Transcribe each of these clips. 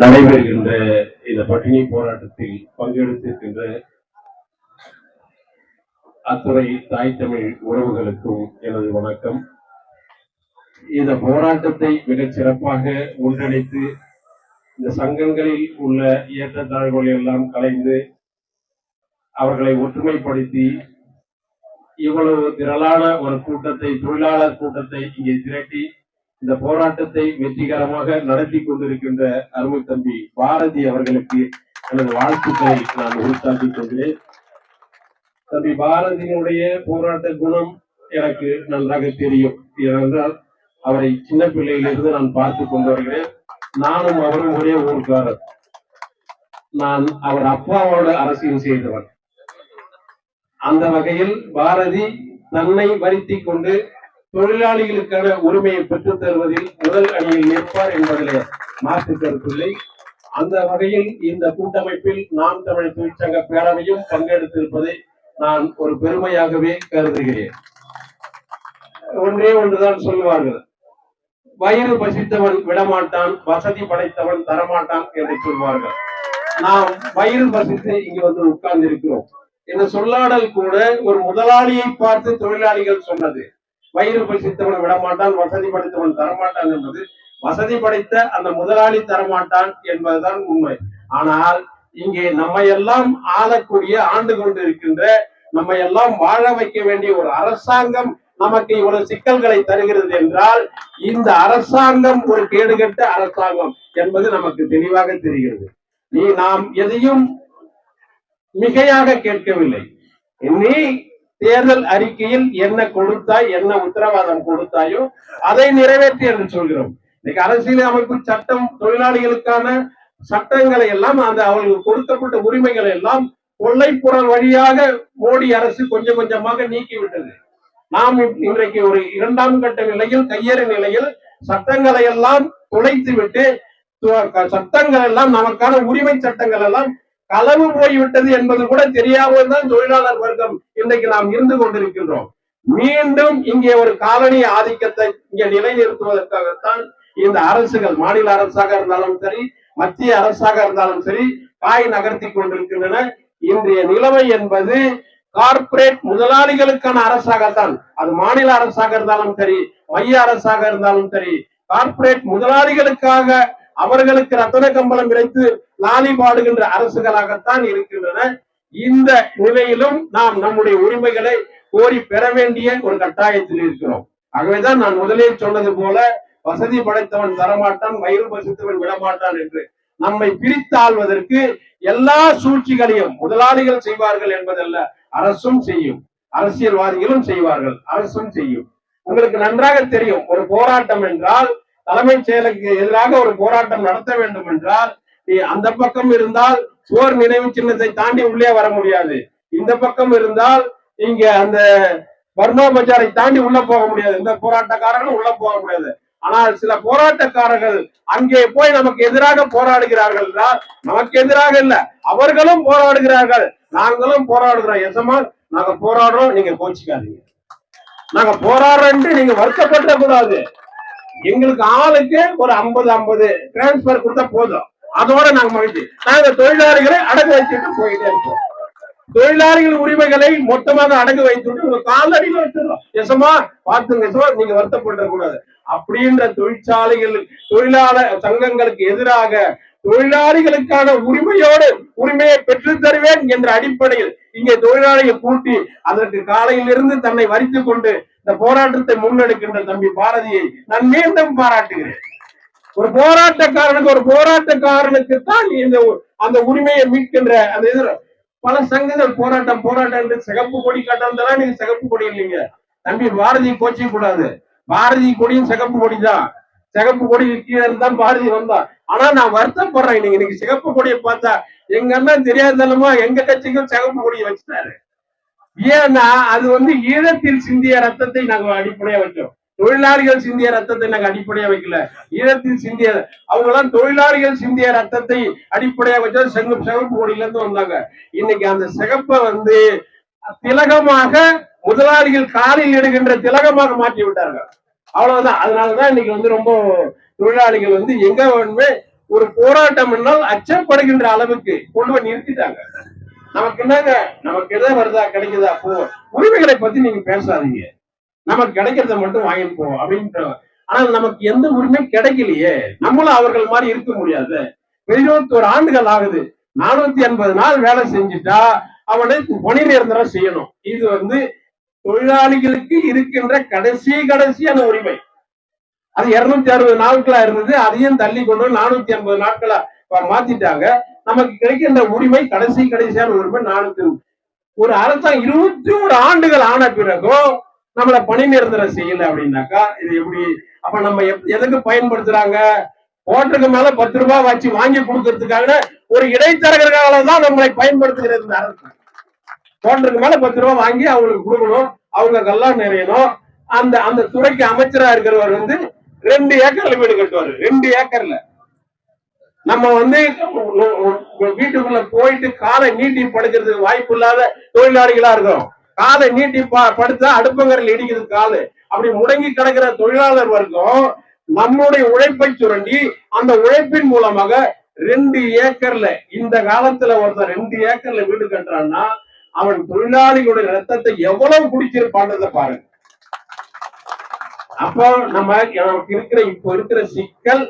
நடைபெறுகின்ற இந்த பட்டினி போராட்டத்தில் பங்கெடுத்திருக்கின்ற அத்துறை தாய் தமிழ் உறவுகளுக்கும் எனது வணக்கம். இந்த போராட்டத்தை மிகச் சிறப்பாக ஒன்றிணைத்து இந்த சங்கங்களில் உள்ள ஏற்றத்தாழ்வுகள் எல்லாம் கலைந்து அவர்களை ஒற்றுமைப்படுத்தி இவ்வளவு திரளான ஒரு கூட்டத்தை தொழிலாளர் கூட்டத்தை இங்கே திரட்டி இந்த போராட்டத்தை வெற்றிகரமாக நடத்தி கொண்டிருக்கின்ற அருமை தம்பி பாரதி அவர்களுக்கு எனது வாழ்த்துக்களை நான் உறுத்தாக்கிக் கொள்கிறேன். தம்பி பாரதியினுடைய போராட்ட குணம் எனக்கு நன்றாக தெரியும். ஏனென்றால் அவரை சின்ன பிள்ளையிலிருந்து நான் பார்த்து கொண்டு வருகிறேன். நானும் அவரும் ஒரே ஊர்க்காரர். நான் அவர் அப்பாவோட அரசியல் செய்தவர் அந்த வகையில் பாரதி தன்னை வருத்தி கொண்டு தொழிலாளிகளுக்கான உரிமையை பெற்றுத் தருவதில் முதல் அணியில் நிற்பார் என்பதிலே மாற்று கருத்தில்லை அந்த வகையில் இந்த கூட்டமைப்பில் நாம் தமிழ் தொழிற்சங்க பேரவையும் பங்கெடுத்திருப்பதை நான் ஒரு பெருமையாகவே கருதுகிறேன். ஒன்றே ஒன்றுதான் சொல்லுவார்கள். வயிறு பசித்தவன் விடமாட்டான் வசதி படைத்தவன் தரமாட்டான் என்று சொல்வார்கள். நாம் வயிறு பசித்து இங்கு வந்து உட்கார்ந்து இருக்கிறோம் இந்த சொல்லாடல் கூட ஒரு முதலாளியை பார்த்து தொழிலாளிகள் சொன்னது. வயிறு பசித்தவன் விடமாட்டான் வசதி படைத்தவன் தரமாட்டான் என்பது வசதி படைத்த அந்த முதலாளி தரமாட்டான் என்பதுதான் உண்மை. ஆனால் இங்கே நம்மை எல்லாம் ஆளக்கூடிய ஆண்டு கொண்டு இருக்கின்ற நம்ம எல்லாம் வாழ வைக்க வேண்டிய ஒரு அரசாங்கம் நமக்கு இவ்வளவு சிக்கல்களை தருகிறது என்றால் இந்த அரசாங்கம் ஒரு கேடுகட்ட அரசாங்கம் என்பது நமக்கு தெளிவாக தெரிகிறது. நீ நாம் எதையும் மிகையாக கேட்கவில்லை. நீ தேர்தல் அறிக்கையில் என்ன கொடுத்தாய் என்ன உத்தரவாதம் கொடுத்தாயோ அதை நிறைவேற்றி என்று சொல்கிறோம். இன்னைக்கு அரசியல் அமைப்பு சட்டம் தொழிலாளிகளுக்கான சட்டங்களை எல்லாம் அந்த அவர்களுக்கு கொடுக்கப்பட்ட உரிமைகளை எல்லாம் கொள்ளைப்புறல் வழியாக மோடி அரசு கொஞ்சம் கொஞ்சமாக நீக்கிவிட்டது. நாம் இன்றைக்கு ஒரு இரண்டாம் கட்ட நிலையில் கையேறு நிலையில் சட்டங்களை எல்லாம் துளைத்து விட்டு சட்டங்கள் எல்லாம் நமக்கான உரிமை சட்டங்கள் எல்லாம் களவு போய்விட்டது என்பது கூட தெரியாமல் தான் தொழிலாளர் வர்க்கம் இன்றைக்கு நாம் இருந்து கொண்டிருக்கின்றோம். மீண்டும் இங்கே ஒரு காலனி ஆதிக்கத்தை இங்கே நிலைநிறுத்துவதற்காகத்தான் இந்த அரசுகள் மாநில அரசாக இருந்தாலும் சரி மத்திய அரசாக இருந்தாலும் சரி காய் நகர்த்தி கொண்டிருக்கின்றன. இன்றைய நிலைமை என்பது கார்ப்பரேட் முதலாளிகளுக்கான அரசாகத்தான். அது மாநில அரசாக இருந்தாலும் சரி மைய அரசாக இருந்தாலும் சரி கார்ப்பரேட் முதலாளிகளுக்காக அவர்களுக்கு ரத்தன கம்பளம் கிடைத்து லாலி பாடுகின்ற அரசுகளாகத்தான் இருக்கின்றன. இந்த நிலையிலும் நாம் நம்முடைய உரிமைகளை கோரி பெற வேண்டிய ஒரு கட்டாயத்தில் இருக்கிறோம். ஆகவேதான் நான் முதலே சொன்னது போல வசதி படைத்தவன் தரமாட்டான் வயிறு பசித்தவன் விடமாட்டான் என்று. நம்மை பிரித்தாள்வதற்கு எல்லா சூழ்ச்சிகளையும் முதலாளிகள் செய்வார்கள் என்பதல்ல அரசும் செய்யும். அரசியல்வாதிகளும் செய்வார்கள் அரசும் செய்யும். உங்களுக்கு நன்றாக தெரியும் ஒரு போராட்டம் என்றால் தலைமைச் செயலுக்கு எதிராக ஒரு போராட்டம் நடத்த வேண்டும் என்றால் நீ அந்த பக்கம் இருந்தால் போர் நினைவு சின்னத்தை தாண்டி உள்ளே வர முடியாது. இந்த பக்கம் இருந்தால் இங்க அந்த பர்மா பஜாரை தாண்டி உள்ள போக முடியாது. இந்த போராட்டக்காரர்களும் உள்ள போக முடியாது. ஆனால் சில போராட்டக்காரர்கள் அங்கே போய் நமக்கு எதிராக போராடுகிறார்கள் என்றால் நமக்கு எதிராக இல்ல. அவர்களும் போராடுகிறார்கள். நாங்களும் போராடுகிறோம். எசமால் நாங்க போராடுறோம். நீங்க கோச்சிக்காதீங்க. நாங்க போராடுறோம் நீங்க வருத்தப்பட்ட கூடாது எங்களுக்கு ஆளுக்கு ஒரு ஐம்பது ஐம்பது டிரான்ஸ்பர் கொடுத்தா போதும். அதோட நாங்க மகிழ்ச்சி. நாங்க தொழிலாளிகளை அடகு வச்சுட்டு போயிட்டே இருக்கோம். தொழிலாளிகள் உரிமைகளை மொத்தமாக அடகு வைத்துட்டு உங்க காலடியில் வச்சிடறோம் எசமா பாத்துங்க எசமா நீங்க வருத்தப்பட கூடாது. அப்படின்ற தொழிற்சாலைகள் தொழிலாளர் சங்கங்களுக்கு எதிராக தொழிலாளிகளுக்கான உரிமையோடு உரிமையை பெற்று தருவேன் என்ற அடிப்படையில் இங்கே தொழிலாளியை கூட்டி அதற்கு காலையிலிருந்து தன்னை வரித்துக் கொண்டு இந்த போராட்டத்தை முன்னெடுக்கின்ற தம்பி பாரதியை நான் மீண்டும் பாராட்டுகிறேன். ஒரு போராட்டக்காரனுக்கு ஒரு போராட்டக்காரனுக்கு தான் இந்த அந்த உரிமையை மீட்கின்ற அந்த இது. பல சங்கங்கள் போராட்டம் போராட்டம் என்று சிகப்பு கொடி கட்டிருந்தா நீங்க சிகப்பு கொடி இல்லைங்க. தம்பி பாரதி கோச்சிக்க கூடாது. பாரதி கொடியும் சிகப்பு கொடி தான் சிகப்பு கொடி கீழே தான் பாரதி வந்தா. ஆனா நான் வருத்தப்படுறேன். நீங்க இன்னைக்கு சிகப்பு கொடியை பார்த்தா எங்க அண்ணன் தெரியாதனமா எங்க கட்சிக்கும் சிகப்பு கொடியை வச்சுட்டாரு. ஏன்னா அது வந்து ஈழத்தில் சிந்திய ரத்தத்தை நாங்க அடிப்படையா வைக்கிறோம். தொழிலாளிகள் சிந்திய ரத்தத்தை நாங்க அடிப்படையா வைக்கல. ஈழத்தில் சிந்திய அவங்க எல்லாம் தொழிலாளிகள் சிந்திய ரத்தத்தை அடிப்படையா வச்சா செங்கு சிகப்பு கோடியில இருந்து வந்தாங்க. இன்னைக்கு அந்த சிகப்பை வந்து திலகமாக முதலாளிகள் காலில் இடுகின்ற திலகமாக மாற்றி விட்டார்கள். அவ்வளவுதான். அதனாலதான் இன்னைக்கு வந்து ரொம்ப தொழிலாளிகள் வந்து எங்க வேணுமே ஒரு போராட்டம் என்றால் அச்சப்படுகின்ற அளவுக்கு கொண்டு போய் நிறுத்திட்டாங்க. நமக்கு என்னங்க? நமக்கு எதை வருதா கிடைக்குதா? போ. உரிமைகளை பத்தி நீங்க பேசாதீங்க. நமக்கு கிடைக்கிறத மட்டும் வாங்கிட்டு போ அப்படின்ற ஆனால் நமக்கு எந்த உரிமை கிடைக்கலையே. நம்மளும் அவர்கள் மாதிரி இருக்க முடியாது. இருபத்தோரு ஆண்டுகள் ஆகுது. நானூத்தி எண்பது நாள் வேலை செஞ்சுட்டா அவனை பணி நிரந்தரம் செய்யணும். இது வந்து தொழிலாளிகளுக்கு இருக்கின்ற கடைசி கடைசியான உரிமை. அது இருநூத்தி அறுபது நாட்களா இருந்தது அதையும் தள்ளி கொண்டு நானூத்தி ஐம்பது நாட்களா மாத்திட்டாங்க. நமக்கு கிடைக்கின்ற உரிமை கடைசி கடைசியான உரிமை நானூத்தி ஒரு அரசாங்கம் இருபத்தி ஒரு ஆண்டுகள் ஆன பிறகும் நம்மள பணி நிரந்தரம் செய்யல அப்படின்னாக்கா இது எப்படி? அப்ப நம்ம எப்- எதுக்கு பயன்படுத்துறாங்க? ஓட்டருக்கு மேல பத்து ரூபாய் வச்சு வாங்கி கொடுக்கறதுக்காக ஒரு இடைத்தரகர்களால தான் நம்மளை பயன்படுத்துகிறது அரசாங்கம். ஓட்டருக்கு மேல பத்து ரூபாய் வாங்கி அவங்களுக்கு கொடுக்கணும் அவங்க கல்லாம் நிறையணும். அந்த அந்த துறைக்கு அமைச்சரா இருக்கிறவர் வந்து ரெண்டு ஏக்கர்ல வீடு கட்டுவாரு. ரெண்டு ஏக்கர்ல. நம்ம வந்து வீட்டுக்குள்ள போயிட்டு காலை நீட்டி படுக்கிறதுக்கு வாய்ப்பு இல்லாத தொழிலாளிகளா இருக்கிறோம் காலை நீட்டி ப- படுத்தா அடுப்பங்கரில் இடிக்குது காலு. அப்படி முடங்கி கிடக்கிற தொழிலாளர் வர்க்கம் நம்முடைய உழைப்பை சுரண்டி அந்த உழைப்பின் மூலமாக ரெண்டு ஏக்கர்ல இந்த காலத்துல ஒருத்தன் ரெண்டு ஏக்கர்ல வீடு கட்டுறான்னா அவன் தொழிலாளிகளுடைய ரத்தத்தை எவ்வளவு குடிச்சிருப்பான்றத பாருங்க. அப்போ நம்ம நமக்கு இருக்கிற இப்போ இருக்கிற சிக்கல்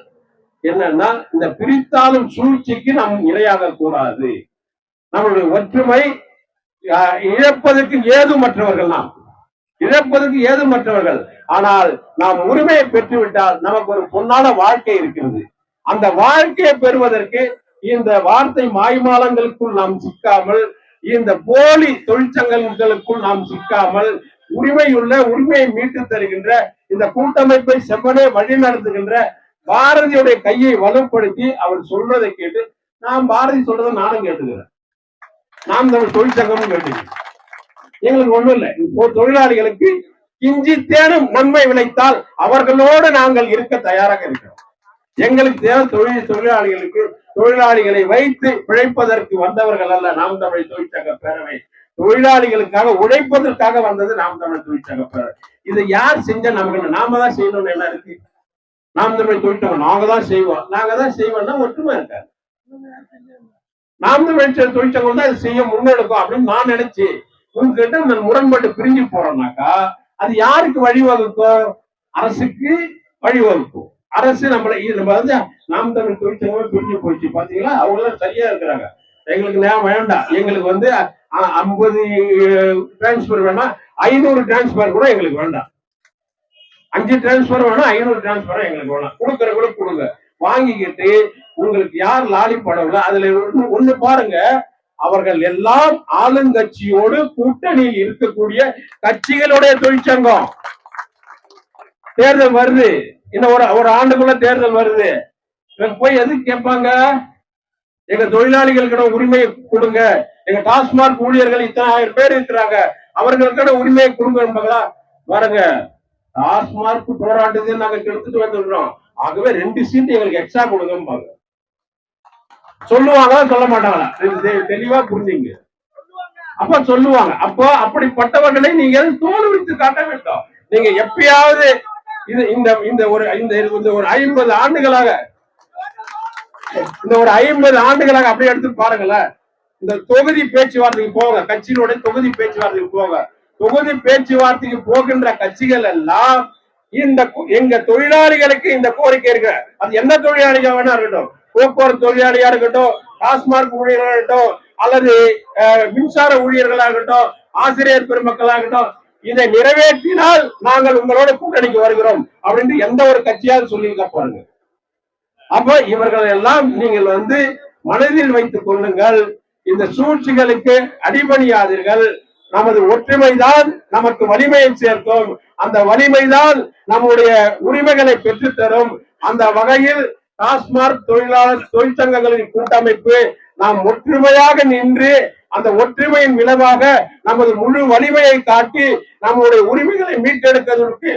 என்னன்னா இந்த பிரித்தாளும் சூழ்ச்சிக்கு நாம் இரையாக கூடாது நம்மளுடைய ஒற்றுமை இழப்பதற்கு ஏதுமற்றவர்கள் நாம் இழப்பதற்கு ஏதுமற்றவர்கள். ஆனால் நாம் உரிமையை பெற்றுவிட்டால் நமக்கு ஒரு பொன்னான வாழ்க்கை இருக்கிறது. அந்த வாழ்க்கையை பெறுவதற்கு இந்த வார்த்தை மாய்மாலங்களுக்குள் நாம் சிக்காமல் இந்த போலி தொழிற்சங்கங்களுக்குள் நாம் சிக்காமல் உரிமையுள்ள உரிமையை மீட்டு தருகின்ற இந்த கூட்டமைப்பை செவ்வனே வழி நடத்துகின்ற பாரதியுடைய கையை வலுப்படுத்தி அவர் சொல்றதை கேட்டு நான் பாரதி சொல்றதை நானும் கேட்டுக்கிறேன். நாம் தமிழ் தொழிற்சங்கமும் கேட்டுக்கிறேன் எங்களுக்கு ஒண்ணும் இல்லை. இப்போ தொழிலாளிகளுக்கு கிஞ்சி தேனும் நன்மை விளைத்தால் அவர்களோடு நாங்கள் இருக்க தயாராக இருக்கிறோம். எங்களுக்கு தேவை தொழில் தொழிலாளிகளுக்கு தொழிலாளிகளை வைத்து பிழைப்பதற்கு வந்தவர்கள் அல்ல நாம் தமிழ் தொழிற்சங்க பேரவை. தொழிலாளிகளுக்காக உழைப்பதற்காக வந்தது நாம் தமிழ் தொழிற்சங்க பேரவை. இதை யார் செஞ்ச நமக்கு நாம தான் செய்யணும்னு என்ன இருக்கு. நாம் தமிழ் தொழிற்சங்கம் நாங்க தான் செய்வோம். நாங்க தான் செய்வோம்னா ஒற்றுமை இருக்காது நாம் தமிழ் தொழிற்சங்கம் தான் இது செய்ய முன்னெடுக்கும் அப்படின்னு நான் நினைச்சு உங்ககிட்ட இந்த முரண்பாட்டு பிரிஞ்சு போறோம்னாக்கா அது யாருக்கு வழிவகுக்கும்? அரசுக்கு வழிவகுக்கும். அரசு நம்மளை நம்ம வந்து நாம் தமிழ் தொழிற்சங்கமே பிரிஞ்சு போச்சு. பாத்தீங்களா? அவங்க எல்லாம் சரியா இருக்கிறாங்க. எங்களுக்கு நேரம் வேண்டாம். எங்களுக்கு வந்து ஐம்பது டிரான்ஸ்பர் வேணாம். ஐநூறு டிரான்ஸ்பர் கூட எங்களுக்கு வேண்டாம். அஞ்சு டிரான்ஸ்பர் வேணும் ஐநூறு டிரான்ஸ்பர் எங்களுக்கு வேணும். கொடுக்கற கூட கொடுங்க. வாங்கிக்கிட்டு உங்களுக்கு யார் லாலி படவுல அதுல ஒண்ணு- பாருங்க. அவர்கள் எல்லாம் ஆளுங்கட்சியோடு கூட்டணியில் இருக்கக்கூடிய கட்சிகளுடைய தொழிற்சங்கம். தேர்தல் வருது. இன்னும் ஒரு ஒரு ஆண்டுக்குள்ள தேர்தல் வருது. இவங்க போய் எது கேட்பாங்க? எங்க தொழிலாளிகளுக்கான உரிமையை கொடுங்க. எங்க டாஸ்மாக் ஊழியர்கள் இத்தனை ஆயிரம் பேர் இருக்கிறாங்க. அவர்களுக்கான உரிமையை கொடுங்க பாருங்க டாஸ்மார்க் போராட்டத்தை நாங்க எடுத்துட்டு வந்துடுறோம் ஆகவே ரெண்டு சீட் எங்களுக்கு எக்ஸ்ட்ரா கொடுங்கம்பாங்க. சொல்லுவாங்க சொல்ல மாட்டாங்களா? தெளிவா புரிஞ்சுங்க. அப்ப சொல்லுவாங்க. அப்போ அப்படிப்பட்டவர்களை நீங்க தோல்வித்து காட்ட வேண்டும். நீங்க எப்பயாவது இது இந்த இந்த ஒரு இந்த இந்த ஒரு ஐம்பது ஆண்டுகளாக இந்த ஒரு ஐம்பது ஆண்டுகளாக அப்படியே எடுத்து பாருங்களேன். இந்த தொகுதி பேச்சுவார்த்தைக்கு போங்க. கட்சியினுடைய தொகுதி பேச்சுவார்த்தைக்கு போங்க. தொகுதி பேச்சுவார்த்தைக்கு போகின்ற கட்சிகள் எல்லாம் இந்த எங்க தொழிலாளிகளுக்கு இந்த கோரிக்கை இருக்கு. அது என்ன தொழிலாளிகள் வேணா இருக்கட்டும். போக்குவரத்து தொழிலாளியா இருக்கட்டும் டாஸ்மாக் ஊழியர்களா இருக்கட்டும் அல்லது மின்சார ஊழியர்களா இருக்கட்டும் ஆசிரியர் பெருமக்களாகட்டும் இதை நிறைவேற்றினால் நாங்கள் உங்களோட கூட்டணிக்கு வருகிறோம் அப்படின்னு எந்த ஒரு கட்சியாவது சொல்லியிருக்க பாருங்க. அப்ப இவர்கள் எல்லாம் நீங்கள் வந்து மனதில் வைத்துக் கொள்ளுங்கள். இந்த சூழ்ச்சிகளுக்கு அடிபணியாதீர்கள். நமது ஒற்றுமைதான் நமக்கு வலிமையை சேர்க்கும். அந்த வலிமைதான் நம்முடைய உரிமைகளை பெற்றுத்தரும். அந்த வகையில் டாஸ்மாக் தொழிலாளர் தொழிற்சங்கங்களின் கூட்டமைப்பு நாம் ஒற்றுமையாக நின்று அந்த ஒற்றுமையின் விளைவாக நமது முழு வலிமையை காட்டி நம்முடைய உரிமைகளை மீட்டெடுப்பதற்கு